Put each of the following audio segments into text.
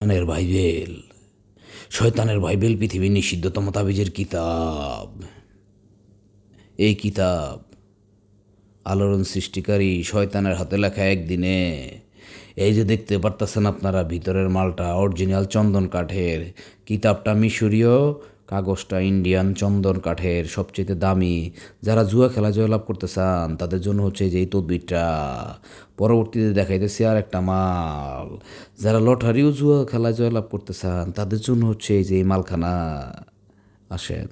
শয়তানের বাইবেল শয়তানের বাইবেল পৃথিবীর নিষিদ্ধতম তাবিজের কিতাব। এই কিতাব আলোড়ন সৃষ্টিকারী শয়তানের হাতে লেখা একদিনে। এই যে দেখতে পারতেছেন আপনারা, ভিতরের মালটা অরিজিনাল চন্দন কাঠের। কিতাবটা মিশরীয় কাগজটা ইন্ডিয়ান চন্দন কাঠের সবচেয়ে দামি। যারা জুয়া খেলা জয়লাভ করতে চান, তাদের জন্য হচ্ছে যে এই তদবিরটা। পরবর্তীতে দেখাইতেছে আর একটা মাল। যারা লটারিও জুয়া খেলা জয়লাভ করতে চান, তাদের জন্য হচ্ছে এই যে এই মালখানা। আসেন,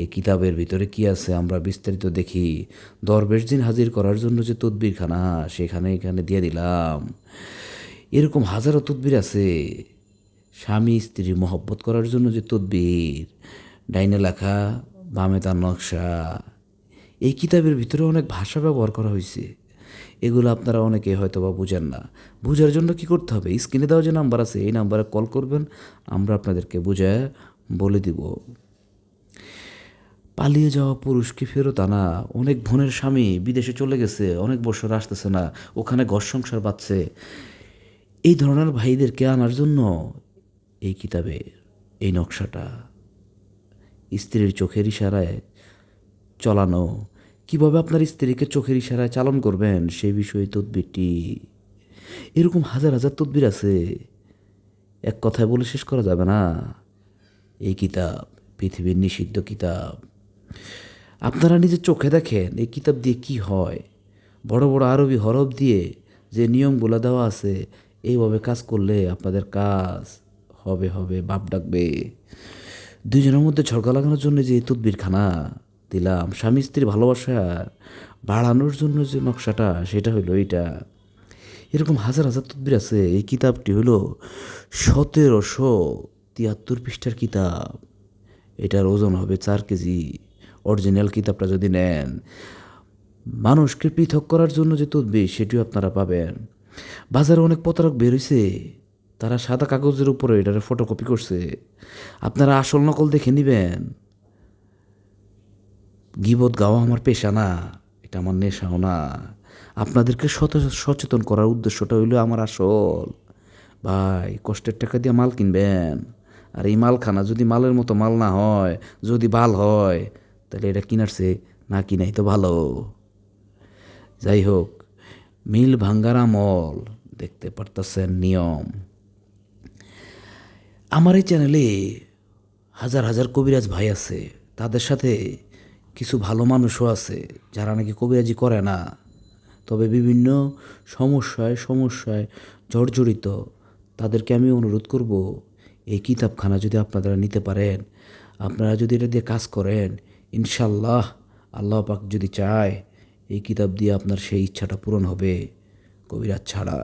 এই কিতাবের ভিতরে কি আছে আমরা বিস্তারিত দেখি। দরবেশ দিন হাজির করার জন্য যে তদবিরখানা, সেখানে এখানে দিয়ে দিলাম। এরকম হাজারো তদবির আছে। স্বামী স্ত্রী মহব্বত করার জন্য যে তদবির, ডাইনে লেখা, বামে তার নকশা, এই কিতাবের ভিতরে অনেক ভাষা ব্যবহার করা হয়েছে। এগুলো আপনারা অনেকে হয়তো বা বুঝেন না। বুঝার জন্য কি করতে হবে? স্ক্রিনে দেওয়া যে নাম্বার আছে, এই নাম্বারে কল করবেন, আমরা আপনাদেরকে বুঝায় বলে দিব। পালিয়ে যাওয়া পুরুষকে ফেরত আনা? অনেক বোনের স্বামী বিদেশে চলে গেছে, অনেক বছর আসতেছে না, ওখানে ঘর সংসার বাঁচছে এই ধরনের ভাইদেরকে আনার জন্য এই কিতাবে এই নকশাটা স্ত্রীর চোখের ইশারায় চলানো। কীভাবে আপনার স্ত্রীকে চোখের ইশারায় চালন করবেন সেই বিষয়ে তদবিরটি। এরকম হাজার হাজার তদবির আছে। এক কথায় বলে শেষ করা যাবে না। এই কিতাব পৃথিবীর নিষিদ্ধ কিতাব। আপনারা নিজের চোখে দেখেন এই কিতাব দিয়ে কি হয়। বড় বড় আরবি হরফ দিয়ে যে নিয়মগুলো দেওয়া আছে, এইভাবে কাজ করলে আপনাদের কাজ হবে হবে, বাপ ডাকবে। দুজনের মধ্যে ঝগড়া লাগানোর জন্য যে তদবিরখানা দিলাম, স্বামী স্ত্রীর ভালোবাসা বাড়ানোর জন্য যে নকশাটা, সেটা হলো এইটা। এরকম হাজার হাজার তদবির আছে। এই কিতাবটি হলো সতেরোশো তিয়াত্তর পৃষ্ঠার কিতাব। এটার ওজন হবে চার কেজি। অরিজিনাল কিতাবটা যদি নেন, মানুষকে পৃথক করার জন্য যে তদবির, সেটিও আপনারা পাবেন। বাজারে অনেক প্রতারক বের হয়েছে তারা সাদা কাগজের উপরে এটার ফটোকপি করছে। আপনারা আসল নকল দেখে নেবেন। গিবত গাওয়া আমার পেশা না, এটা আমার নেশাও না। আপনাদেরকে সচে- সচেতন করার উদ্দেশ্যটা হইল আমার আসল। ভাই, কষ্টের টাকা দিয়ে মাল কিনবেন। আর এই মালখানা যদি মালের মতো মাল না হয়, যদি ভালো হয়, তাহলে এটা কিনারছে না কিনাই তো ভালো। যাই হোক, মিল ভাঙ্গার আমল, দেখতে পারতেছেন নিয়ম। আমার এই চ্যানেলে হাজার হাজার কবিরাজ ভাই আছে, তাদের সাথে কিছু ভালো মানুষও আছে, যারা নাকি কবিরাজি করে না। তবে বিভিন্ন সমস্যায় সমস্যায় জর্জরিত, তাদেরকে আমি অনুরোধ করব, এই কিতাবখানা যদি আপনারা নিতে পারেন, আপনারা যদি এটা দিয়ে কাজ করেন ইনশাল্লাহ আল্লাহ পাক যদি চায়, এই কিতাব দিয়ে আপনার সেই ইচ্ছাটা পূরণ হবে কবিরাজ ছাড়া।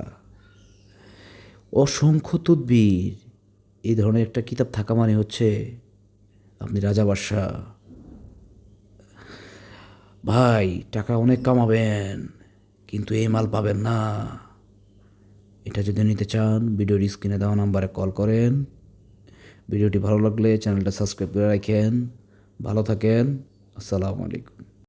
অসংখ্য তদ্বির এই ধরনের একটা কিতাব থাকা মানে হচ্ছে আপনি রাজা বাদশাহ। ভাই, টাকা অনেক কামাবেন, কিন্তু এই মাল পাবেন না। এটা যদি নিতে চান, ভিডিওর স্ক্রিনে দেওয়া নাম্বারে কল করেন। ভিডিওটি ভালো লাগলে চ্যানেলটা সাবস্ক্রাইব করে রাখেন। ভালো থাকেন। আসসালামু আলাইকুম।